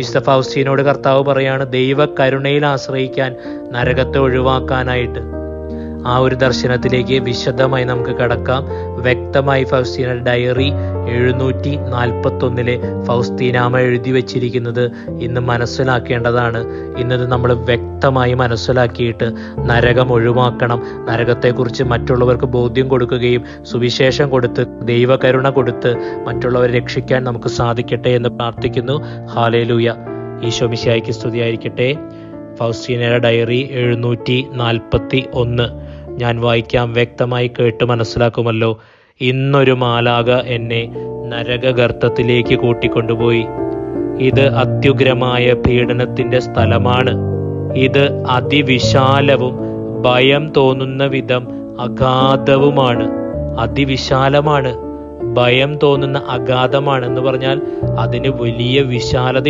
വിശുദ്ധ ഫൗസ്റ്റീനോട് കർത്താവ് പറയാണ് ദൈവ കരുണയിൽ ആശ്രയിക്കാൻ നരകത്തെ ഒഴിവാക്കാനായിട്ട്. ആ ഒരു ദർശനത്തിലേക്ക് വിശദമായി നമുക്ക് കടക്കാം. വ്യക്തമായി ഫൗസ്റ്റീന ഡയറി എഴുന്നൂറ്റി നാൽപ്പത്തി ഒന്നിലെ ഫൗസ്തീനാമ എഴുതി വച്ചിരിക്കുന്നത് ഇന്ന് മനസ്സിലാക്കേണ്ടതാണ്. ഇന്നത് നമ്മൾ വ്യക്തമായി മനസ്സിലാക്കിയിട്ട് നരകം ഒഴിവാക്കണം. നരകത്തെക്കുറിച്ച് മറ്റുള്ളവർക്ക് ബോധ്യം കൊടുക്കുകയും സുവിശേഷം കൊടുത്ത് ദൈവകരുണ കൊടുത്ത് മറ്റുള്ളവരെ രക്ഷിക്കാൻ നമുക്ക് സാധിക്കട്ടെ എന്ന് പ്രാർത്ഥിക്കുന്നു. ഹാലേലൂയ. ഈശോ മിശിഹായ്ക്ക് സ്തുതിയായിരിക്കട്ടെ. ഫൗസ്റ്റീനയുടെ ഡയറി എഴുന്നൂറ്റി നാൽപ്പത്തി ഒന്ന് ഞാൻ വായിക്കാം വ്യക്തമായി കേട്ട് മനസ്സിലാക്കുമല്ലോ. ഇന്നൊരു മാലാക എന്നെ നരകഗർത്തത്തിലേക്ക് കൂട്ടിക്കൊണ്ടുപോയി. ഇത് അത്യുഗ്രമായ പീഡനത്തിന്റെ സ്ഥലമാണ്. ഇത് അതിവിശാലവും ഭയം തോന്നുന്ന വിധം അഗാധവുമാണ്. അതിവിശാലമാണ്. ഭയം തോന്നുന്ന അഗാധമാണ് എന്ന് പറഞ്ഞാൽ അതിന് വലിയ വിശാലത